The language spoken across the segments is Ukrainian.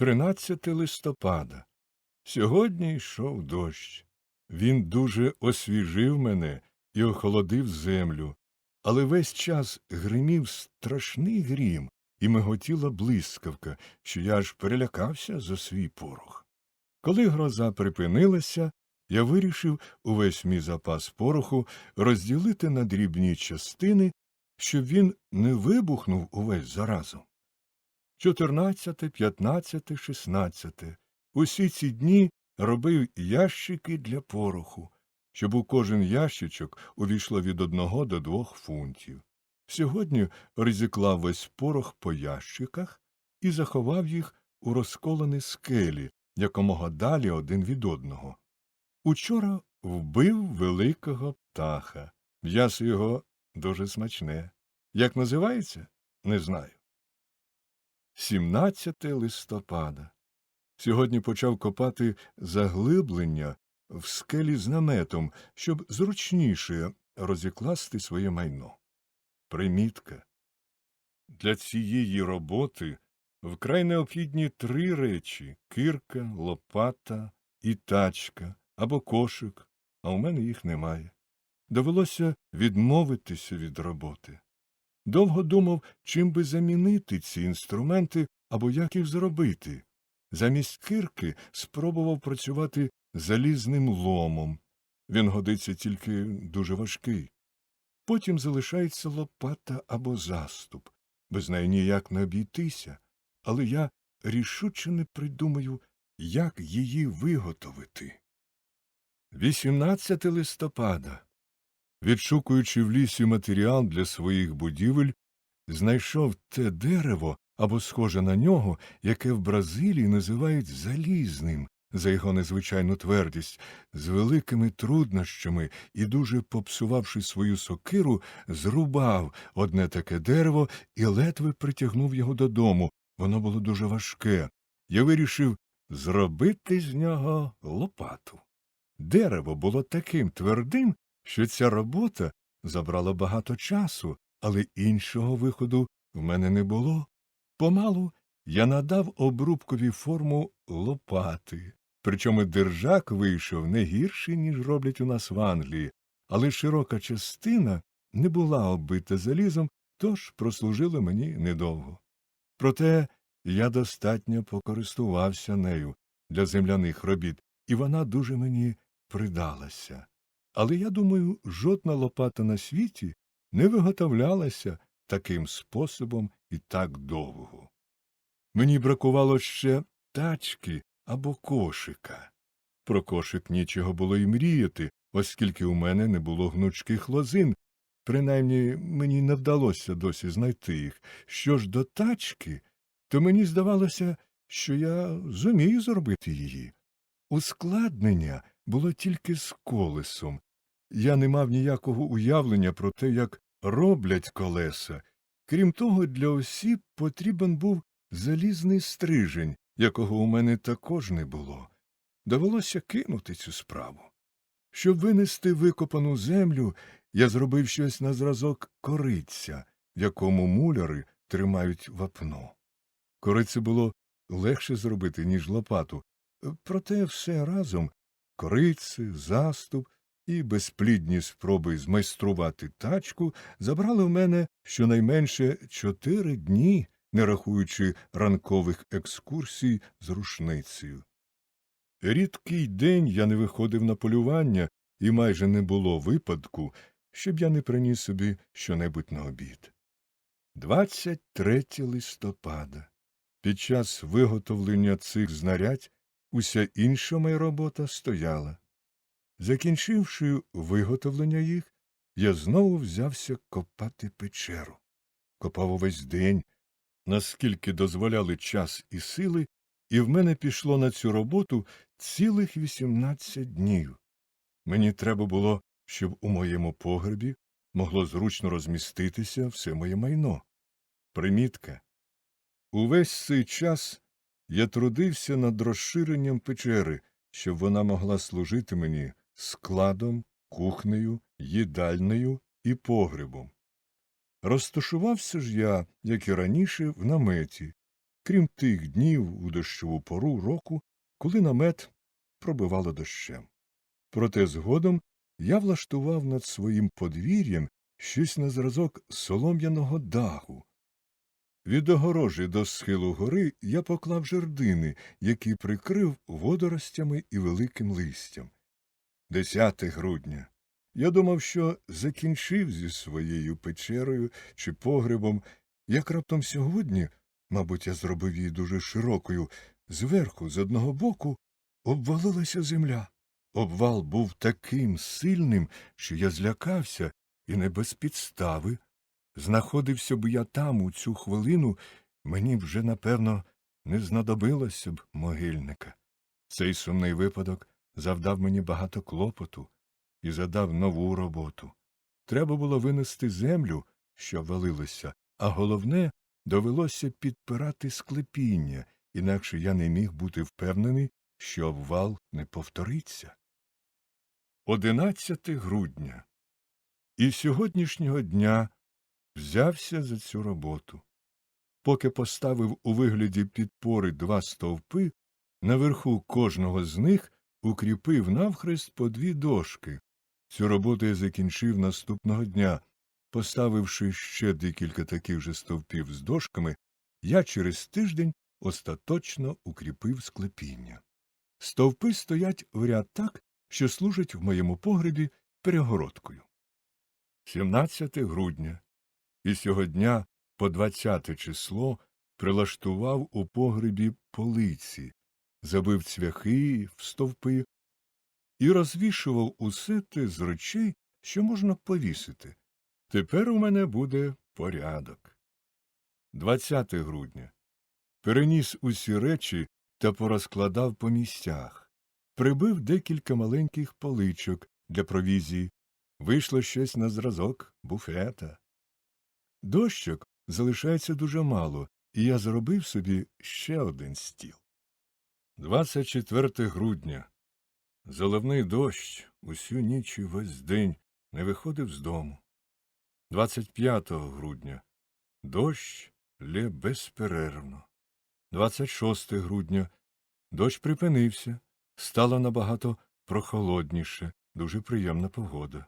13 листопада. Сьогодні йшов дощ. Він дуже освіжив мене і охолодив землю, але весь час гримів страшний грім, і миготіла блискавка, що я аж перелякався за свій порох. Коли гроза припинилася, я вирішив увесь мій запас пороху розділити на дрібні частини, щоб він не вибухнув увесь заразом. 14, 15, 16. Усі ці дні робив ящики для пороху, щоб у кожен ящичок увійшло від одного до двох фунтів. Сьогодні розіклав весь порох по ящиках і заховав їх у розколені скелі, якомога далі один від одного. Учора вбив великого птаха. М'ясо його дуже смачне. Як називається? Не знаю. 17 листопада. Сьогодні почав копати заглиблення в скелі з наметом, щоб зручніше розікласти своє майно. Примітка. Для цієї роботи вкрай необхідні три речі кирка, лопата і тачка або кошик, а у мене їх немає. Довелося відмовитися від роботи. Довго думав, чим би замінити ці інструменти або як їх зробити. Замість кирки спробував працювати залізним ломом. Він годиться тільки дуже важкий. Потім залишається лопата або заступ. Без неї ніяк не обійтися, але я рішуче не придумаю, як її виготовити. 18 листопада. Відшукуючи в лісі матеріал для своїх будівель, знайшов те дерево або схоже на нього, яке в Бразилії називають залізним за його незвичайну твердість, з великими труднощами і, дуже попсувавши свою сокиру, зрубав одне таке дерево і ледве притягнув його додому. Воно було дуже важке. Я вирішив зробити з нього лопату. Дерево було таким твердим, що ця робота забрала багато часу, але іншого виходу в мене не було. Помалу я надав обрубкові форму лопати, причому держак вийшов не гірший, ніж роблять у нас в Англії, але широка частина не була оббита залізом, тож прослужила мені недовго. Проте я достатньо покористувався нею для земляних робіт, і вона дуже мені придалася. Але я думаю, жодна лопата на світі не виготовлялася таким способом і так довго. Мені бракувало ще тачки або кошика. Про кошик нічого було й мріяти, оскільки у мене не було гнучких лозин, принаймні мені не вдалося досі знайти їх. Що ж до тачки, то мені здавалося, що я зумію зробити її. Ускладнення було тільки з колесом. Я не мав ніякого уявлення про те, як роблять колеса. Крім того, для осіб потрібен був залізний стрижень, якого у мене також не було. Довелося кинути цю справу. Щоб винести викопану землю, я зробив щось на зразок кориця, в якому муляри тримають вапно. Корице було легше зробити, ніж лопату, проте все разом кориці, заступ і безплідні спроби змайструвати тачку забрали в мене щонайменше чотири дні, не рахуючи ранкових екскурсій з рушницею. Рідкий день я не виходив на полювання, і майже не було випадку, щоб я не приніс собі щонебудь на обід. 23 листопада. Під час виготовлення цих знарядь уся інша моя робота стояла. Закінчивши виготовлення їх, я знову взявся копати печеру. Копав увесь день, наскільки дозволяли час і сили, і в мене пішло на цю роботу цілих 18 днів. Мені треба було, щоб у моєму погребі могло зручно розміститися все моє майно. Примітка. Увесь цей час я трудився над розширенням печери, щоб вона могла служити мені складом, кухнею, їдальнею і погребом. Розташувався ж я, як і раніше, в наметі, крім тих днів у дощову пору року, коли намет пробивало дощем. Проте згодом я влаштував над своїм подвір'ям щось на зразок солом'яного даху. Від огорожі до схилу гори я поклав жердини, які прикрив водоростями і великим листям. 10 грудня. Я думав, що закінчив зі своєю печерою чи погребом, як раптом сьогодні, мабуть, я зробив її дуже широкою, зверху, з одного боку, обвалилася земля. Обвал був таким сильним, що я злякався і не без підстави. Знаходився б я там у цю хвилину, мені вже, напевно, не знадобилося б могильника. Цей сумний випадок завдав мені багато клопоту і задав нову роботу. Треба було винести землю, що валилося, а головне довелося підпирати склепіння, інакше я не міг бути впевнений, що обвал не повториться. 11 грудня. І сьогоднішнього дня взявся за цю роботу. Поки поставив у вигляді підпори два стовпи, наверху кожного з них укріпив навхрест по дві дошки. Цю роботу я закінчив наступного дня. Поставивши ще декілька таких же стовпів з дошками, я через тиждень остаточно укріпив склепіння. Стовпи стоять в ряд так, що служать в моєму погребі перегородкою. 17 грудня. І сього дня по 20 число прилаштував у погребі полиці, забив цвяхи в стовпи і розвішував усе те з речей, що можна повісити. Тепер у мене буде порядок. 20 грудня. Переніс усі речі та порозкладав по місцях. Прибив декілька маленьких поличок для провізії. Вийшло щось на зразок буфета. Дощок залишається дуже мало, і я зробив собі ще один стіл. 24 грудня. Заливний дощ усю ніч і весь день не виходив з дому. 25 грудня. Дощ лє безперервно. 26 грудня. Дощ припинився. Стало набагато прохолодніше, дуже приємна погода.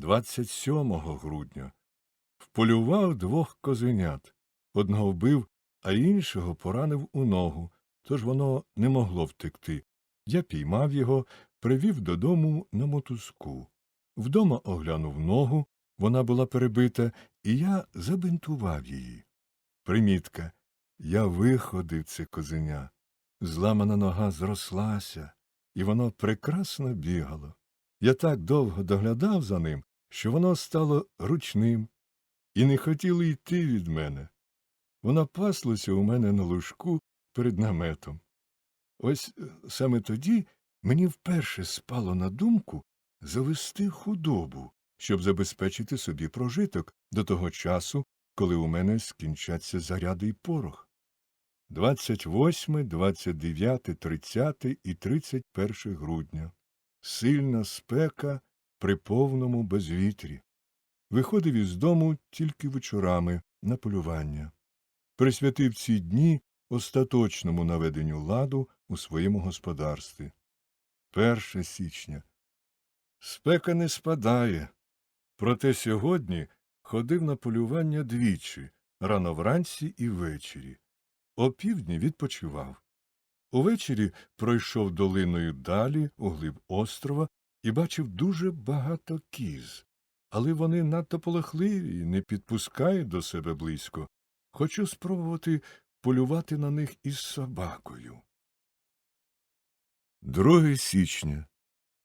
27 грудня. Вполював двох козенят. Одного вбив, а іншого поранив у ногу, тож воно не могло втекти. Я піймав його, привів додому на мотузку. Вдома оглянув ногу, вона була перебита, і я забинтував її. Примітка. Я виходив це козеня. Зламана нога зрослася, і воно прекрасно бігало. Я так довго доглядав за ним, що воно стало ручним, і не хотіло йти від мене. Воно паслося у мене на лужку перед наметом. Ось е, саме тоді мені вперше спало на думку завести худобу, щоб забезпечити собі прожиток до того часу, коли у мене скінчаться заряди й порох. 28, 29, 30 і 31 грудня. Сильна спека при повному безвітрі. Виходив із дому тільки вечорами на полювання. Присвятив ці дні остаточному наведенню ладу у своєму господарстві. 1 січня. Спека не спадає. Проте сьогодні ходив на полювання двічі рано вранці і ввечері. Опівдні відпочивав. Увечері пройшов долиною далі, у глиб острова, і бачив дуже багато кіз. Але вони надто полохливі не підпускають до себе близько. Хочу спробувати полювати на них із собакою. 2 січня.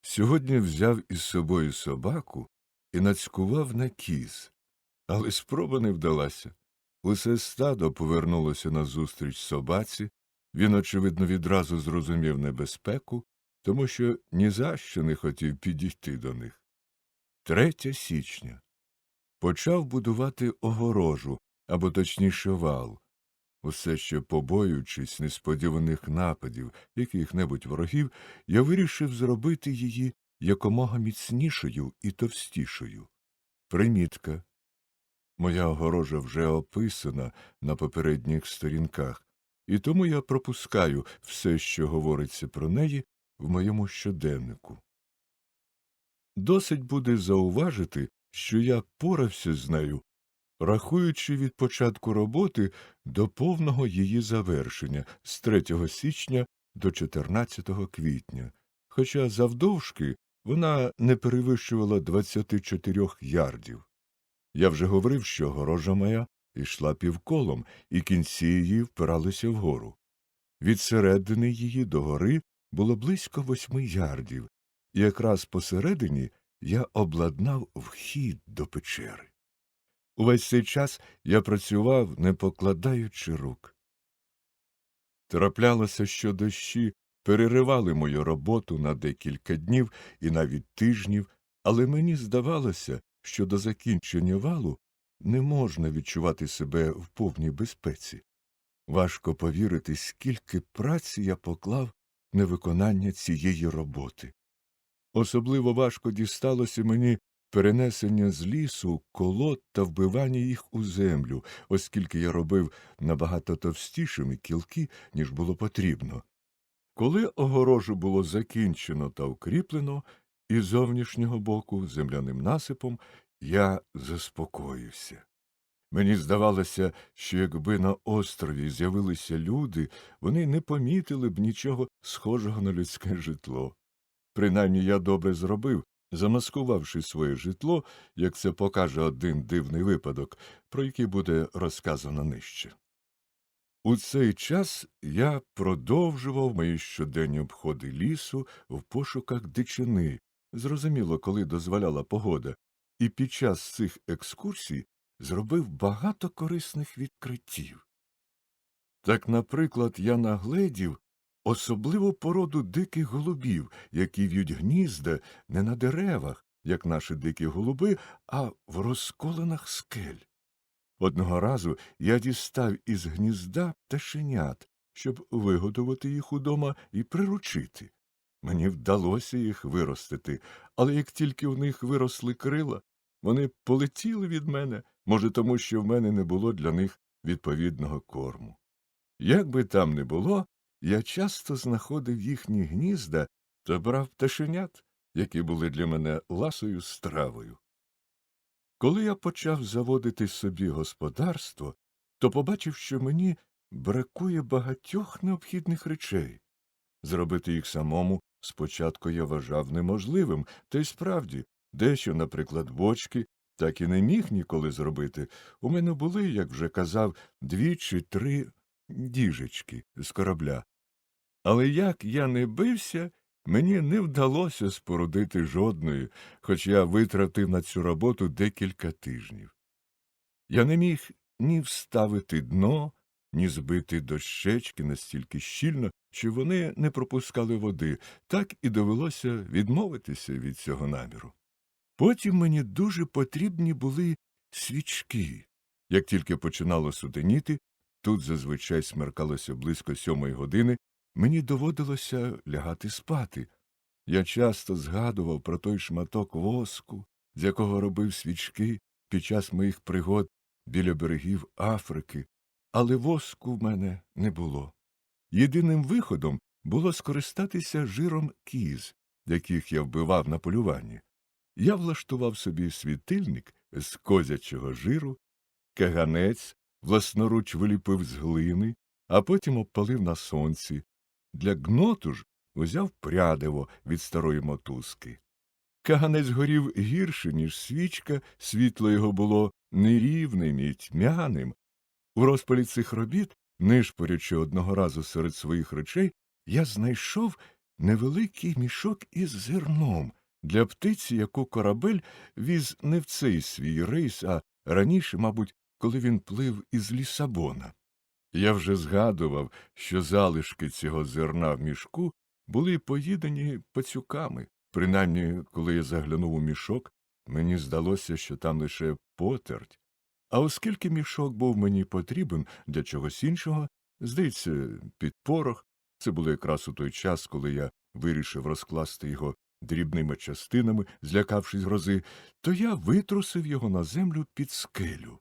Сьогодні взяв із собою собаку і нацькував на кіз. Але спроба не вдалася. Усе стадо повернулося назустріч собаці, він, очевидно, відразу зрозумів небезпеку, тому що ні за що не хотів підійти до них. 3 січня. Почав будувати огорожу, або точніше вал. Усе ще побоюючись несподіваних нападів яких небудь ворогів, я вирішив зробити її якомога міцнішою і товстішою. Примітка. Моя огорожа вже описана на попередніх сторінках. і тому я пропускаю все, що говориться про неї в моєму щоденнику. Досить буде зауважити, що я порався з нею, рахуючи від початку роботи до повного її завершення з 3 січня до 14 квітня, хоча завдовжки вона не перевищувала 24 ярдів. Я вже говорив, що горожа моя йшла півколом, і кінці її впиралися вгору. Від середини її до гори було близько восьми ярдів, і якраз посередині я обладнав вхід до печери. Увесь цей час я працював, не покладаючи рук. Траплялося, що дощі переривали мою роботу на декілька днів і навіть тижнів, але мені здавалося, що до закінчення валу не можна відчувати себе в повній безпеці. Важко повірити, скільки праці я поклав на виконання цієї роботи. Особливо важко дісталося мені перенесення з лісу колод та вбивання їх у землю, оскільки я робив набагато товстішими кілки, ніж було потрібно. Коли огорожу було закінчено та укріплено, і зовнішнього боку земляним насипом я заспокоївся. Мені здавалося, що якби на острові з'явилися люди, вони не помітили б нічого схожого на людське житло. Принаймні я добре зробив, замаскувавши своє житло, як це покаже один дивний випадок, про який буде розказано нижче. У цей час я продовжував мої щоденні обходи лісу в пошуках дичини, зрозуміло, коли дозволяла погода, і під час цих екскурсій зробив багато корисних відкриттів. Так, наприклад, я нагледів особливу породу диких голубів, які в'ють гнізда не на деревах, як наші дикі голуби, а в розколинах скель. Одного разу я дістав із гнізда пташенят, щоб вигодувати їх удома і приручити. Мені вдалося їх виростити, але як тільки в них виросли крила, вони полетіли від мене, може, тому що в мене не було для них відповідного корму. Як би там не було, я часто знаходив їхні гнізда та брав пташенят, які були для мене ласою стравою. Коли я почав заводити собі господарство, то побачив, що мені бракує багатьох необхідних речей. Зробити їх самому спочатку я вважав неможливим, та й справді, дещо, наприклад, бочки, так і не міг ніколи зробити. У мене були, як вже казав, дві чи три діжечки з корабля. Але як я не бився, мені не вдалося спорудити жодної, хоч я витратив на цю роботу декілька тижнів. Я не міг ні вставити дно, ні збити дощечки настільки щільно, що вони не пропускали води, так і довелося відмовитися від цього наміру. Потім мені дуже потрібні були свічки. Як тільки починало сутеніти, тут зазвичай смеркалося близько сьомої години, мені доводилося лягати спати. Я часто згадував про той шматок воску, з якого робив свічки під час моїх пригод біля берегів Африки, але воску в мене не було. Єдиним виходом було скористатися жиром кіз, яких я вбивав на полюванні. Я влаштував собі світильник з козячого жиру, каганець власноруч виліпив з глини, а потім обпалив на сонці. Для гноту ж узяв прядиво від старої мотузки. Каганець горів гірше, ніж свічка, світло його було нерівним і тьмяним. У розпалі цих робіт, нишпорячи одного разу серед своїх речей, я знайшов невеликий мішок із зерном для птиці, яку корабель віз не в цей свій рейс, а раніше, мабуть, коли він плив із Лісабона. Я вже згадував, що залишки цього зерна в мішку були поїдені пацюками. Принаймні, коли я заглянув у мішок, мені здалося, що там лише потерть. А оскільки мішок був мені потрібен для чогось іншого, здається, під порох, це було якраз у той час, коли я вирішив розкласти його дрібними частинами, злякавшись грози, то я витрусив його на землю під скелю.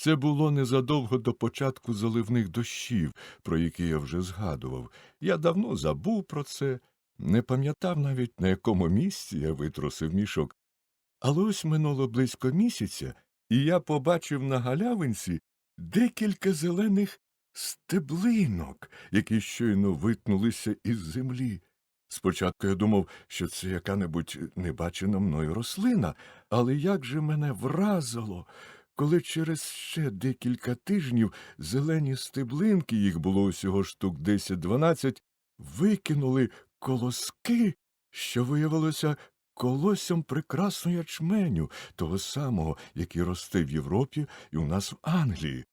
Це було незадовго до початку заливних дощів, про які я вже згадував. Я давно забув про це, не пам'ятав навіть, на якому місці я витрусив мішок. Але ось минуло близько місяця, і я побачив на галявинці декілька зелених стеблинок, які щойно витнулися із землі. Спочатку я думав, що це яка-небудь небачена мною рослина, але як же мене вразило, коли через ще декілька тижнів зелені стеблинки, їх було усього штук 10-12, викинули колоски, що виявилося колоссям прекрасного ячменю, того самого, який росте в Європі і у нас в Англії.